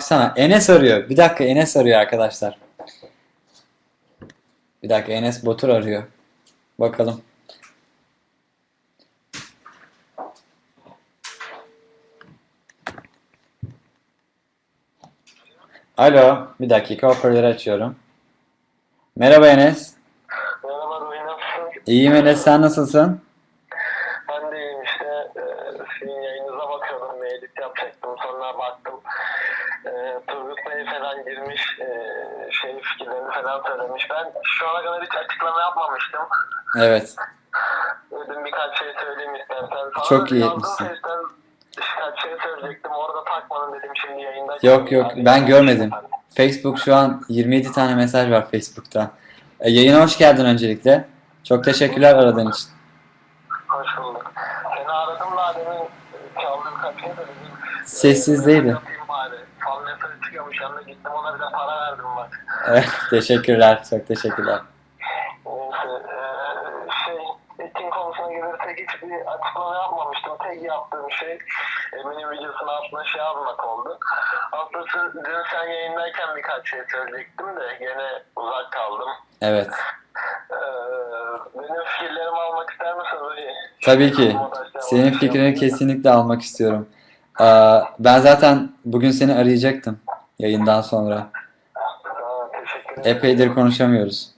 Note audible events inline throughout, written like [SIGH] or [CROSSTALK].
baksana. Enes arıyor. Bir dakika Enes arıyor arkadaşlar. Bir dakika Enes Batur arıyor. Bakalım. Alo. Bir dakika hoparlörü açıyorum. Merhaba Enes. Merhaba Ruhi nasılsın? İyiyim Enes sen nasılsın? Ben de iyiyim işte. Ee, sizin yayınıza bakıyordum. Bir edit yapacaktım. Sonra baktım. Ee, Turgut Bey falan girmiş. Ee, falan söylemiş. Ben şu ana kadar hiç açıklama yapmamıştım. Evet. Dedim birkaç şey söyleyeyim istersen. Sonra Çok iyi etmişsin. Birkaç şey söyleyecektim. Orada takmadım dedim şimdi yayında. Yok yok ben yani. görmedim. Facebook şu an 27 tane mesaj var Facebook'ta. E, yayına hoş geldin öncelikle. Çok teşekkürler aradığın için. Hoş bulduk. Seni aradım da demin çaldığım kaç şey de dedim. Sessizdeydi. Evet, teşekkürler. Çok teşekkürler. Neyse eee, şey eğitim konusuna gelirsek hiçbir açıklama yapmamıştım. Tek yaptığım şey Emin'in videosunun altına şey almak oldu. Aslında dün sen yayındayken birkaç şey söyleyecektim de gene uzak kaldım. Evet. Eee, benim fikirlerimi almak ister misin Ruhi? Tabii ki. Senin fikrini kesinlikle almak istiyorum. Aa, Ben zaten bugün seni arayacaktım yayından sonra. Epeydir konuşamıyoruz.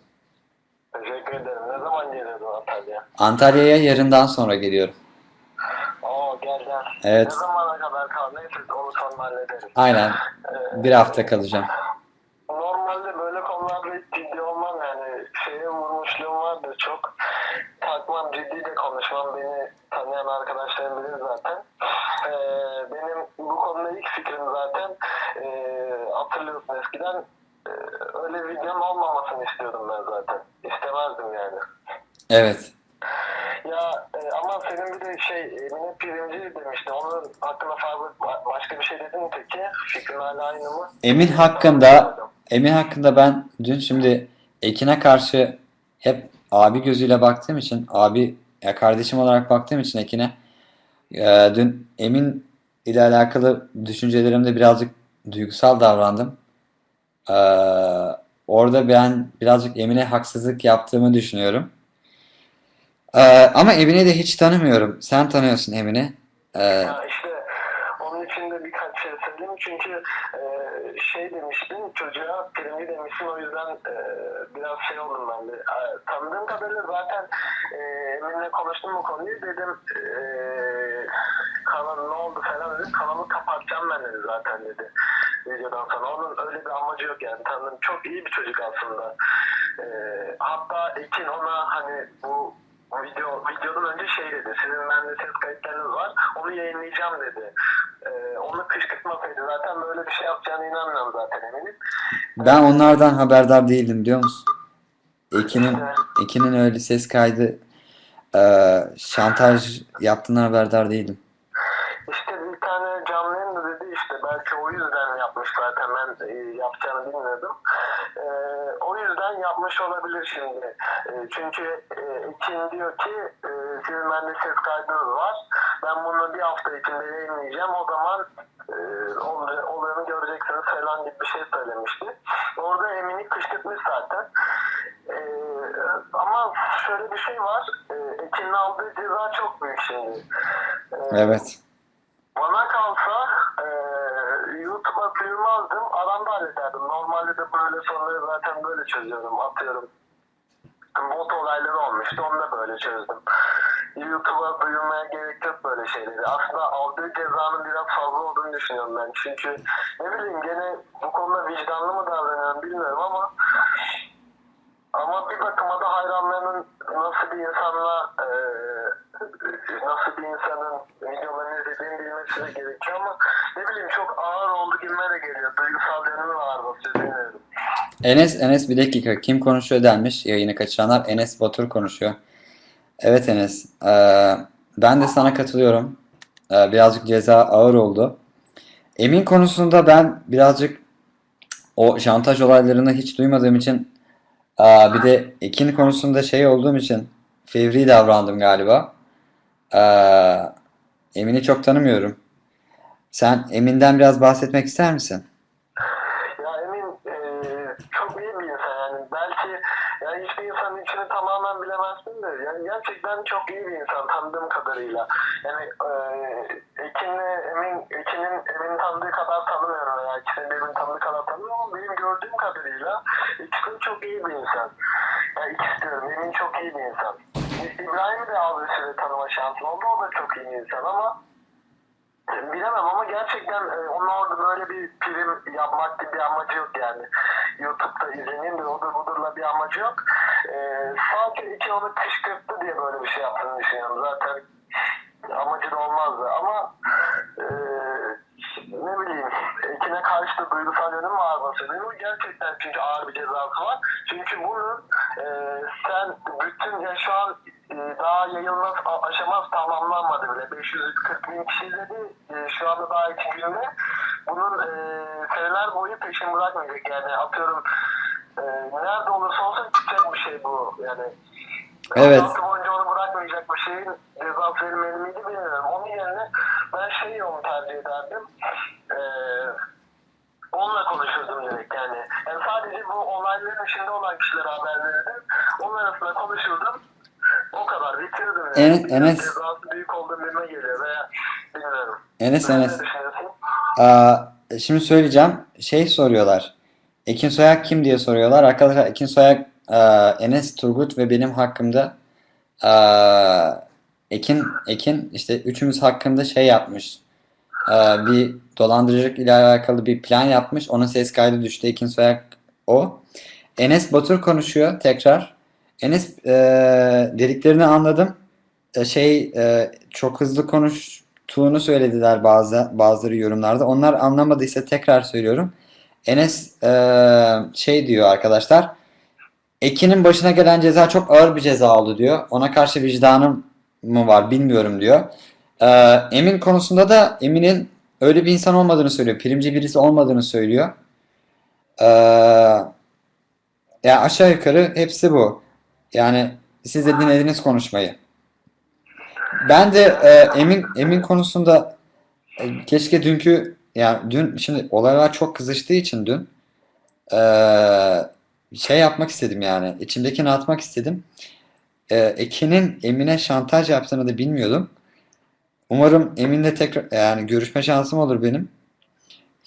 Teşekkür ederim. Ne zaman geliyorsun Antalya? Antalya'ya yarından sonra geliyorum. Oo gel gel. Evet. Ne zamana kadar kal? Neyse onu sonra hallederiz. Aynen. Eee, Bir hafta kalacağım. Normalde böyle konularda hiç ciddi olmam yani şeye vurmuşluğum vardır çok takmam ciddi de konuşmam beni tanıyan arkadaşlarım bilir zaten. Ee, benim bu konuda ilk fikrim zaten ee, hatırlıyorsun eskiden ee, videonun olmamasını istiyordum ben zaten. İstemezdim yani. Evet. Ya e, ama senin bir de şey Emine Pirinci demiştin. Onun hakkında fazla ba- başka bir şey dedin mi peki? Fikrin hala aynı mı? Emin hakkında Emin hakkında ben dün şimdi Ekin'e karşı hep abi gözüyle baktığım için abi ya kardeşim olarak baktığım için Ekin'e e, dün Emin ile alakalı düşüncelerimde birazcık duygusal davrandım. E, orada ben birazcık Emin'e haksızlık yaptığımı düşünüyorum. E, ama Emin'i de hiç tanımıyorum. Sen tanıyorsun Emin'i. E, Ya işte onun için de birkaç şey söyleyeyim çünkü e, şey demiştin çocuğa pirinci demişsin o yüzden e, biraz şey oldum ben de. E, tanıdığım kadarıyla zaten e, Emin'le konuştum bu konuyu dedim e, kanal ne oldu falan dedim kanalı kapatacağım ben dedi zaten dedi videodan sonra. Onun öyle bir amacı yok yani tanıdığım çok iyi bir çocuk aslında. E, hatta Ekin ona hani bu video videodan önce şey dedi. Sizin bende ses kayıtlarınız var. Onu yayınlayacağım dedi. Ee, onu kışkırtmasaydı zaten böyle bir şey yapacağına inanmıyorum zaten eminim. ben onlardan haberdar değildim biliyor musun? Ekin'in Ekin'in öyle ses kaydı e, şantaj yaptığından haberdar değildim. İşte bir tane canlı yayın da dedi işte belki o yüzden yapmış e, yapacağını bilmiyordum. E, o yüzden yapmış olabilir şimdi. E, çünkü e, Ekin diyor ki e, sizin bende ses kaydınız var. Ben bunu bir hafta içinde yayınlayacağım. O zaman e, ol- olayını göreceksiniz falan gibi bir şey söylemişti. Orada Emin'i kışkırtmış zaten. E, ama şöyle bir şey var. E, Ekin'in aldığı ceza çok büyük şimdi. E, Evet. bana kalsa e, YouTube'a duyurmazdım. Hallederdim. Normalde de böyle sorunları zaten böyle çözüyorum. Atıyorum. Bot olayları olmuştu. Onu da böyle çözdüm. YouTube'a duyurmaya gerek yok böyle şeyleri. Aslında aldığı cezanın biraz fazla olduğunu düşünüyorum ben. Çünkü ne bileyim gene bu konuda vicdanlı mı davranıyorum bilmiyorum ama ama bir bakıma da hayranlarının nasıl bir insanla e, nasıl bir insanın videolarını izlediğini bilmesi de gerekiyor ama ne bileyim çok ağır oldu gibime de geliyor. Duygusal yönü var bu bilmiyorum. Enes Enes bir dakika kim konuşuyor denmiş yayını kaçıranlar Enes Batur konuşuyor. Evet Enes e, ben de sana katılıyorum. E, birazcık ceza ağır oldu. Emin konusunda ben birazcık o şantaj olaylarını hiç duymadığım için e, bir de Ekin konusunda şey olduğum için fevri davrandım galiba. E, Emin'i çok tanımıyorum. Sen Emin'den biraz bahsetmek ister misin? Yani belki yani hiçbir insanın içini tamamen bilemezsin de yani gerçekten çok iyi bir insan tanıdığım kadarıyla. Yani e, Ekin'le Emin, Ekin'in Emin'i tanıdığı kadar tanımıyorum veya ikisinin birbirini tanıdığı kadar tanımıyorum ama benim gördüğüm kadarıyla ikisi çok iyi bir insan. Yani ikisi diyorum Emin çok iyi bir insan. İbrahim'i de az bir süre tanıma şansım oldu. O da çok iyi bir insan ama Bilemem ama gerçekten e, onun orada böyle bir prim yapmak gibi bir amacı yok yani. YouTube'da izleneyim de odur budurla bir amacı yok. E, sadece iki onu kışkırttı diye böyle bir şey yaptığını düşünüyorum. Zaten amacı da olmazdı ama e, ne bileyim Ekin'e karşı da duygusal yönüm var mı söylüyorum. Gerçekten çünkü ağır bir cezası var. Çünkü bunun e, sen bütün ya şu an daha yayılmaz aşaması tamamlanmadı bile. 540 bin kişi izledi. E, şu anda daha iki günde. Bunun e, seneler boyu peşin bırakmayacak. Yani atıyorum e, nerede olursa olsun çıkacak bir şey bu. Yani Evet. Hayatı boyunca onu bırakmayacak bir şeyin cezası verilmeli miydi bilmiyorum. Onun yerine ben şey yolunu tercih ederdim. Ee, onunla konuşurdum direkt yani. Yani sadece bu olayların içinde olan kişilere haber verirdim. Onun arasında konuşurdum. Kadar bitirdim. En- Yani. Enes- Cezası büyük olduğu birime geliyor veya bilmiyorum. Enes Sen Enes. Aa, şimdi söyleyeceğim. Şey soruyorlar. Ekin Soyak kim diye soruyorlar. Arkadaşlar Ekin Soyak Enes Turgut ve benim hakkımda Ekin Ekin işte üçümüz hakkında şey yapmış. Bir dolandırıcılık ile alakalı bir plan yapmış. Onun ses kaydı düştü. Ekin Soyak o. Enes Batur konuşuyor tekrar. Enes e, dediklerini anladım. E, şey e, çok hızlı konuştuğunu söylediler bazı bazıları yorumlarda. Onlar anlamadıysa tekrar söylüyorum. Enes e, şey diyor arkadaşlar. Ekin'in başına gelen ceza çok ağır bir ceza oldu diyor. Ona karşı vicdanım mı var bilmiyorum diyor. E, Emin konusunda da Emin'in öyle bir insan olmadığını söylüyor. Primci birisi olmadığını söylüyor. E, ya aşağı yukarı hepsi bu. Yani siz de dinlediniz konuşmayı. Ben de e, Emin Emin konusunda e, keşke dünkü yani dün şimdi olaylar çok kızıştığı için dün e, şey yapmak istedim yani içimdekini atmak istedim. E, Ekin'in Emin'e şantaj yaptığını da bilmiyordum. Umarım Emin'le tekrar yani görüşme şansım olur benim.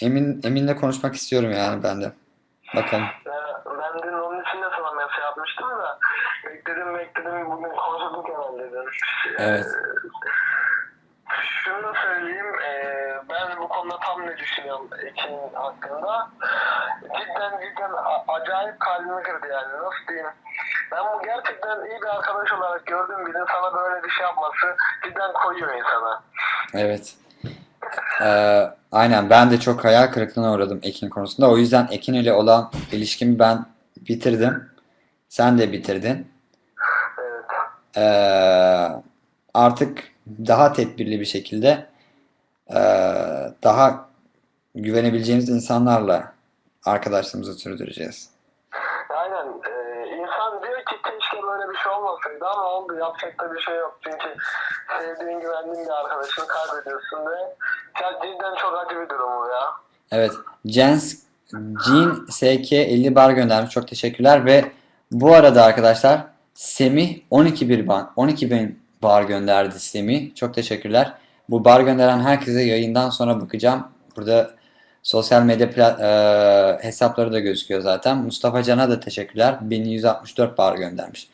Emin Emin'le konuşmak istiyorum yani ben de. Bakalım. Ee, Ben dün onun için de sana mesaj yapmıştım da bekledim bekledim bugün konuşurduk herhalde dedim. Evet. Ee, Şunu söyleyeyim, ee, ben bu konuda tam ne düşünüyorum Ekin hakkında. Cidden cidden acayip kalbimi kırdı yani nasıl diyeyim. Ben bu gerçekten iyi bir arkadaş olarak gördüğüm birinin sana böyle bir şey yapması cidden koyuyor insana. Evet. Ee, aynen ben de çok hayal kırıklığına uğradım Ekin konusunda. O yüzden Ekin ile olan ilişkimi ben bitirdim. Sen de bitirdin. Ee, artık daha tedbirli bir şekilde ee, daha güvenebileceğimiz insanlarla arkadaşlığımızı sürdüreceğiz. Aynen. Ee, insan diyor ki keşke böyle bir şey olmasaydı ama oldu. Yapacak da bir şey yok. Çünkü sevdiğin, güvendiğin bir arkadaşını kaybediyorsun ve ya cidden çok acı bir durum bu ya. Evet. Jens Jean SK 50 bar göndermiş. Çok teşekkürler ve bu arada arkadaşlar Semih 12 bir ban 12 bin bar gönderdi Semih. Çok teşekkürler. Bu bar gönderen herkese yayından sonra bakacağım. Burada sosyal medya e, hesapları da gözüküyor zaten. Mustafa Can'a da teşekkürler. 1164 bar göndermiş.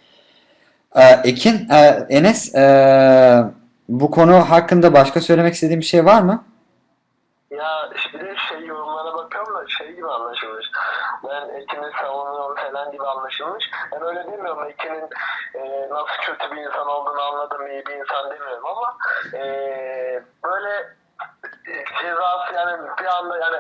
E, Ekin, e, Enes e, bu konu hakkında başka söylemek istediğin bir şey var mı? Ya işte şey yorumlara bakıyorum da şey gibi anlaşılmış. Ben Ekin'i savunuyorum falan gibi anlaşılmış. Ben öyle demiyorum. Ekin'in e, nasıl kötü bir insan olduğunu anladım. iyi bir insan demiyorum ama e, böyle e, cezası yani bir anda yani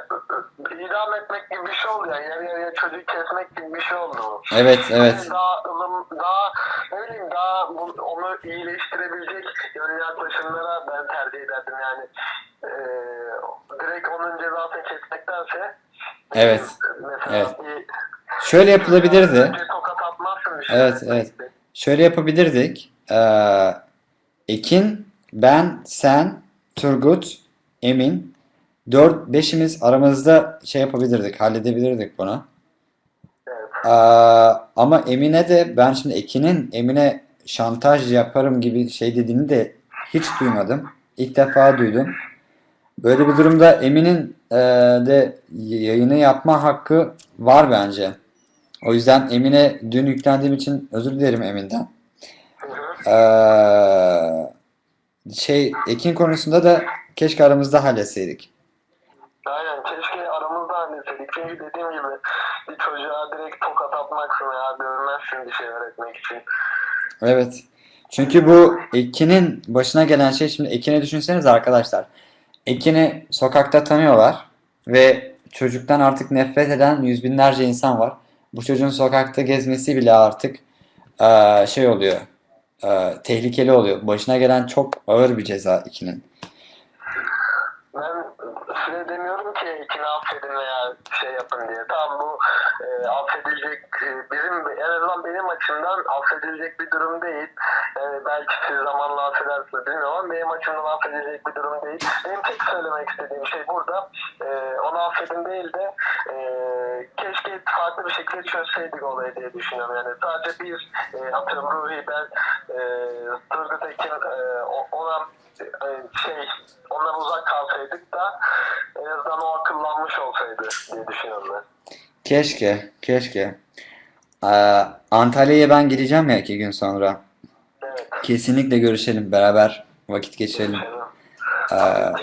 idam etmek gibi bir şey oldu yani. Yarı yarıya çocuğu kesmek gibi bir şey oldu. Evet, evet. Yani Daha ılım, daha ne bileyim daha bu- onu iyileştirebilecek yönlü yaklaşımlara ben tercih ederdim yani. Ee, direkt onun cezasını kesmektense Evet, mesela evet. bir Şöyle yapılabilirdi. tokat atmazsın. Evet, evet. Şöyle yapabilirdik. Ee, Ekin, ben, sen, Turgut, Emin. Dört, beşimiz aramızda şey yapabilirdik, halledebilirdik bunu. Ee, ama Emine de ben şimdi Ekin'in Emine şantaj yaparım gibi şey dediğini de hiç duymadım. İlk defa duydum. Böyle bir durumda Emin'in e, de yayını yapma hakkı var bence. O yüzden Emine dün yüklendiğim için özür dilerim Emin'den. Ee, şey Ekin konusunda da keşke aramızda halletseydik. Aynen keşke aramızda halletseydik. Çünkü dediğim gibi bir çocuğa direkt tokat atmaksın ya dövmezsin bir şey öğretmek için. Evet. Çünkü bu Ekin'in başına gelen şey şimdi Ekin'i düşünseniz arkadaşlar. Ekin'i sokakta tanıyorlar ve çocuktan artık nefret eden yüz binlerce insan var. Bu çocuğun sokakta gezmesi bile artık eee, şey oluyor. eee, tehlikeli oluyor. Başına gelen çok ağır bir ceza Ekin'in. Ben size demiyorum ki ikini affedin veya şey yapın diye. Tamam bu e, affedilecek e, bizim en azından benim açımdan affedilecek bir durum değil. E, belki siz zamanla affedersiniz bilmiyorum ama benim açımdan affedilecek bir durum değil. Benim tek söylemek istediğim şey burada e, onu affedin değil de e, keşke farklı bir şekilde çözseydik olayı diye düşünüyorum. Yani sadece biz e, atıyorum Ruhi ben e, Turgut Ekin e, ona e, şey ondan uzak kalsaydık da en azından o akıllanmış olsaydı diye düşünüyorum ben. Keşke, keşke. Antalya'ya ben gideceğim ya iki gün sonra. Evet. Kesinlikle görüşelim, beraber vakit geçirelim. Eee,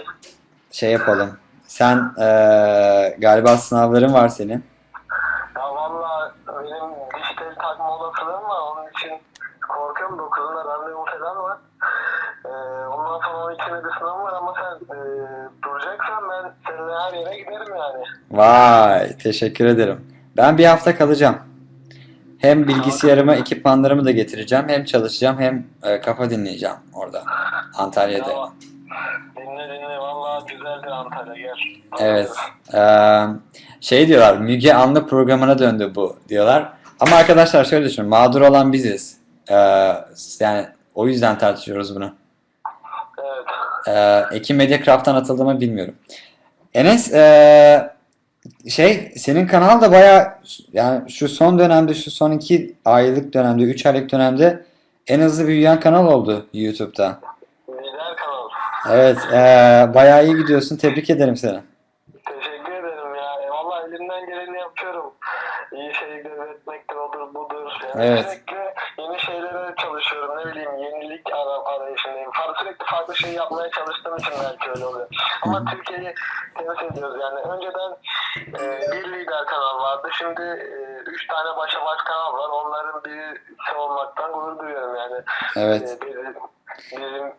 şey yapalım. Sen eee, galiba sınavların var senin. Ya valla benim diş tel takma olasılığım var. Onun için korkuyorum. 9'unda randevum falan var. Ee, ondan sonra 12'de bir sınav var ama sen e, duracaksan ben seninle her yere giderim yani. Vay, teşekkür ederim. Ben bir hafta kalacağım. Hem bilgisayarımı, ekipmanlarımı da getireceğim. Hem çalışacağım hem e, kafa dinleyeceğim orada. Antalya'da. Ya, dinle dinle. Valla güzeldir Antalya. Gel. Evet. Eee, şey diyorlar, Müge Anlı programına döndü bu diyorlar. Ama arkadaşlar şöyle düşünün, mağdur olan biziz. Eee, yani o yüzden tartışıyoruz bunu. Evet. Eee Ekim Mediacraft'tan atıldığımı bilmiyorum. Enes, eee, şey senin kanal da baya yani şu son dönemde, şu son iki aylık dönemde, üç aylık dönemde en hızlı büyüyen kanal oldu YouTube'da. Evet, eee bayağı iyi gidiyorsun. Tebrik ederim seni. Teşekkür ederim ya. E, Valla elimden geleni yapıyorum. İyi şeyler üretmektir, odur budur. Yani Evet. Sürekli yeni şeylere çalışıyorum. Ne bileyim yenilik ara, arayışındayım. Farklı, sürekli farklı şey yapmaya çalıştığım için belki öyle oluyor. Ama Türkiye'yi temsil ediyoruz yani. Önceden e, bir lider kanal vardı. Şimdi e, üç tane başa baş kanal var. Onların birisi olmaktan gurur duyuyorum yani. Evet. E, bizim, bizim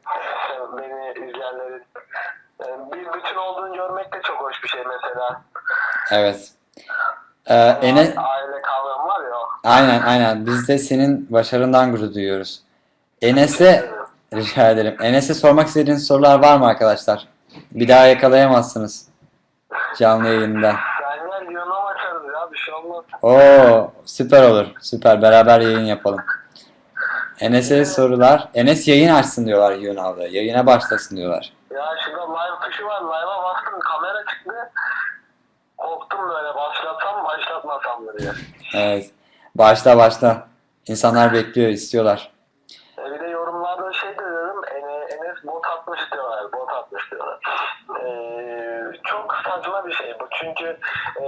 beni izleyenlerin e, bir bütün olduğunu görmek de çok hoş bir şey mesela. Evet. Eee Enes, Aile kavramı var ya. aynen aynen. Biz de senin başarından gurur duyuyoruz. Enes'e rica ederim. Enes'e sormak istediğiniz sorular var mı arkadaşlar? Bir daha yakalayamazsınız canlı yayında. Ben gel Yunan açarız ya bir şey olmaz. Oo, süper olur. Süper. Beraber yayın yapalım. Enes'e sorular. Enes yayın açsın diyorlar Yunav'da. Yayına başlasın diyorlar. Ya şurada live tuşu var. Live'a bastım kamera çıktı. Korktum böyle başlatsam başlatmasam diye. Evet. Başla başla. İnsanlar bekliyor, istiyorlar. E bir de yorumlarda şey de dedim Ene- Enes bot atmış diyorlar. Bot atmış diyorlar. Ee, çok saçma bir şey bu. Çünkü e,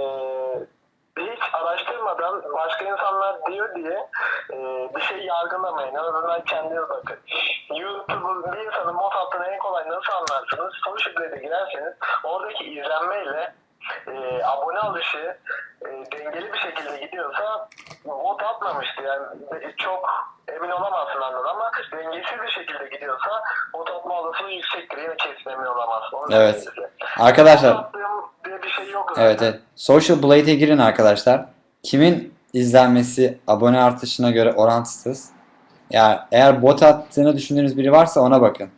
araştırmadan başka insanlar diyor diye e, bir şey yargılamayın. En azından kendiniz bakın. YouTube'un bir insanın bot attığını en kolay nasıl anlarsınız? Social Blade'e girerseniz oradaki izlenmeyle e, abone alışı e, dengeli bir şekilde gidiyorsa bot atmamıştı. Yani çok emin olamazsın anladın ama dengesiz bir şekilde gidiyorsa bot atma olasılığı yüksektir. Yine kesin emin olamazsın. Onu Evet. size. Arkadaşlar, bir şey yok evet evet. Social Blade'e girin arkadaşlar. Kimin izlenmesi abone artışına göre orantısız. Yani eğer bot attığını düşündüğünüz biri varsa ona bakın.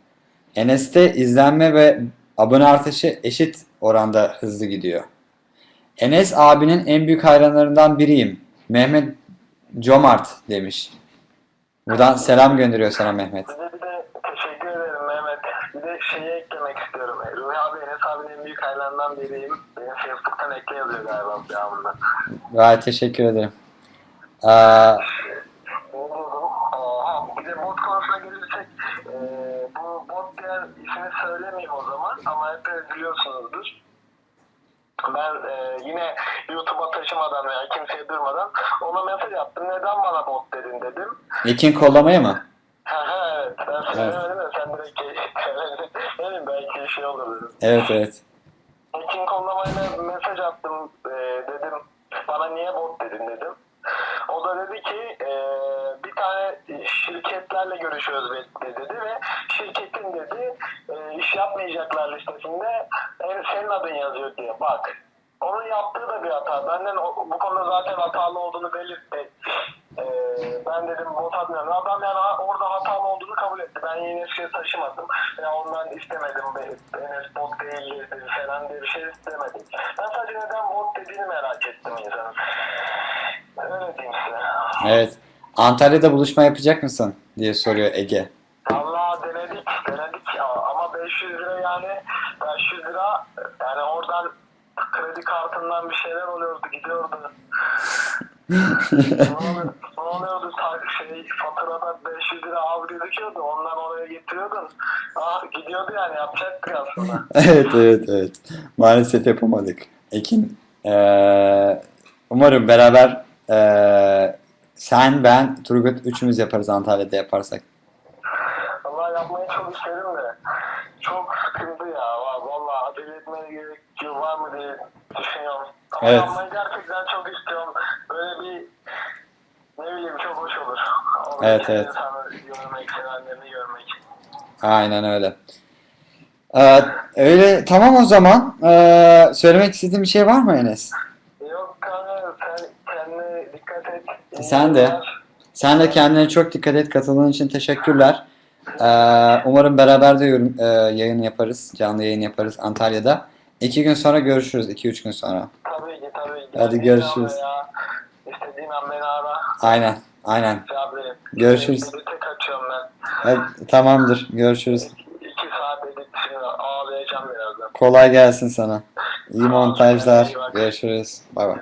Enes'te izlenme ve abone artışı eşit oranda hızlı gidiyor. Enes abinin en büyük hayranlarından biriyim. Mehmet Comart demiş. Buradan selam gönderiyor sana Mehmet. Bir de teşekkür ederim Mehmet. Bir de şeyi eklemek istiyorum. Enes abinin en büyük hayranlarından biriyim. Beni Facebook'tan ekle yazıyor galiba devamında. Gayet teşekkür ederim. Ee? Aa, ha, bir de bot konusuna gelirsek e, bu bot diğer ismini söylemeyeyim o zaman ama hep biliyorsunuzdur. Ben e, yine YouTube'a taşımadan veya kimseye durmadan ona mesaj attım. Neden bana bot dedin dedim. Ekin kollamaya mı? Evet evet. Ekin kollamayla mesaj attım e, dedim. Bana niye bot dedin dedim. O da dedi ki e, bir tane şirketlerle görüşüyoruz dedi ve şirketin dedi e, iş yapmayacaklar listesinde e, senin adın yazıyor diye. Bak onun yaptığı da bir hata. Benden o- bu konuda zaten hatalı olduğunu belirtti. E, ben dedim bot atmıyorum. Adam yani orada hatalı olduğunu kabul etti. Ben hiçbir şey taşımadım. Ya ondan istemedim. Enes bot değil dedi falan diye bir şey istemedim. Ben sadece neden bot dediğini merak ettim insanın. Öyle diyeyim size. Evet. Antalya'da buluşma yapacak mısın diye soruyor Ege. Allah denedik, denedik ama 500 lira yani 500 lira yani oradan kredi kartından bir şeyler oluyordu, gidiyordu. [LAUGHS] ta- şey faturada 500 lira av gözüküyordu, ondan oraya getiriyordun. Ah, gidiyordu yani yapacaktık aslında. [LAUGHS] evet evet evet. Maalesef yapamadık. Ekin eee, umarım beraber eee, sen ben Turgut üçümüz yaparız Antalya'da yaparsak. Allah yapmayı çok isterim de çok sıkıntı ya. Va- Vallahi acele etmeye gerek var mı diye düşünüyorum. Ama Evet. yapmayı gerçekten çok istiyorum. Böyle bir ne bileyim çok hoş olur. O Evet, evet. görmek, sevenlerini görmek. Aynen öyle. Eee, öyle tamam o zaman. Eee, söylemek istediğin bir şey var mı Enes? Yok kanka sen kendine dikkat et. İyi Sen de. günler. Sen de kendine çok dikkat et. Katıldığın için teşekkürler. Eee, umarım beraber de yorum, eee, yayın yaparız. Canlı yayın yaparız Antalya'da. İki gün sonra görüşürüz. iki üç gün sonra. Tabii ki tabii ki. Hadi görüşürüz. İstediğin an beni ara. Aynen. Aynen. Verin. Görüşürüz. Ben. Hadi, tamamdır. Görüşürüz. İki saat edip şimdi ağlayacağım birazdan. Kolay gelsin sana. İyi montajlar. Görüşürüz. Bay bay.